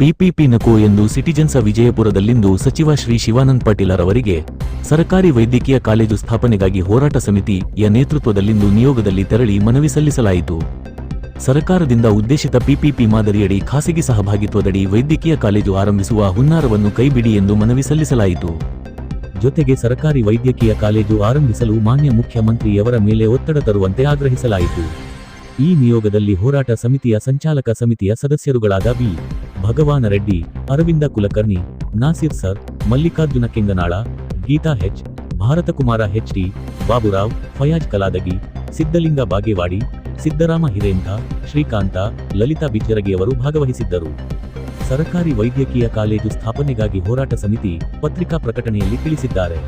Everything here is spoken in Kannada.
ಪಿಪಿಪಿ ನಕೋ ಎಂದು ಸಿಟಿಜನ್ಸ್ ವಿಜಯಪುರದಲ್ಲಿಂದು ಸಚಿವ ಶ್ರೀ ಶಿವಾನಂದ್ ಪಾಟೀಲ್ ಅವರಿಗೆ ಸರ್ಕಾರಿ ವೈದ್ಯಕೀಯ ಕಾಲೇಜು ಸ್ಥಾಪನೆಗಾಗಿ ಹೋರಾಟ ಸಮಿತಿಯ ನೇತೃತ್ವದಲ್ಲಿಂದು ನಿಯೋಗದಲ್ಲಿ ತೆರಳಿ ಮನವಿ ಸಲ್ಲಿಸಲಾಯಿತು. ಸರ್ಕಾರದಿಂದ ಉದ್ದೇಶಿತ ಪಿಪಿಪಿ ಮಾದರಿಯಡಿ ಖಾಸಗಿ ಸಹಭಾಗಿತ್ವದಡಿ ವೈದ್ಯಕೀಯ ಕಾಲೇಜು ಆರಂಭಿಸುವ ಹುನ್ನಾರವನ್ನು ಕೈಬಿಡಿ ಎಂದು ಮನವಿ ಸಲ್ಲಿಸಲಾಯಿತು. ಜೊತೆಗೆ ಸರ್ಕಾರಿ ವೈದ್ಯಕೀಯ ಕಾಲೇಜು ಆರಂಭಿಸಲು ಮಾನ್ಯ ಮುಖ್ಯಮಂತ್ರಿಯವರ ಮೇಲೆ ಒತ್ತಡ ತರುವಂತೆ ಆಗ್ರಹಿಸಲಾಯಿತು. ಈ ನಿಯೋಗದಲ್ಲಿ ಹೋರಾಟ ಸಮಿತಿಯ ಸಂಚಾಲಕ ಸಮಿತಿಯ ಸದಸ್ಯರುಗಳಾದ B. Bhagwan Reddy, Arvind Kulkarni, Nasir sir, Mallikarjun Kenganal, Geeta H, Bharatkumar H T Baburao, Fayaz Kaladagi Siddalinga Bagewadi, Siddarama Hirendra Srikanth, Lalita ಬಿಚ್ಚರಗಿಯವರು ಭಾಗವಹಿಸಿದ್ದರು. ಸರಕಾರಿ ವೈದ್ಯಕೀಯ ಕಾಲೇಜು ಸ್ಥಾಪನೆಗಾಗಿ ಹೋರಾಟ ಸಮಿತಿ ಪತ್ರಿಕಾ ಪ್ರಕಟಣೆಯಲ್ಲಿ ತಿಳಿಸಿದ್ದಾರೆ.